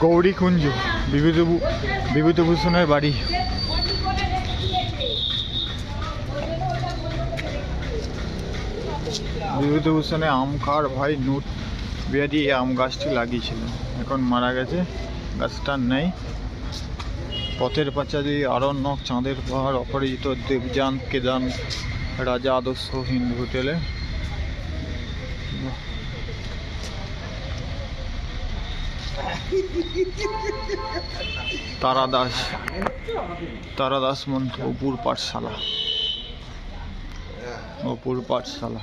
গৌরী কুঞ্জ নিচে বিভূতিভূষণের বাড়ি। বিভূতিভূষণে আমকার ভাই নুট বিহারি এই আম গাছটি লাগিয়েছিল এখন মারা গেছে, গাছটা নেই। পথের পাঁচালী আরণ্যক চাঁদের পাহাড় অপরাজিত দেবযান কেদান রাজা আদর্শ হিন্দু হোটেলে। বাহ। তারাদাস তারাদাস মন্ত্র, অপুর পাঠশালা। অপুর পাঠশালা।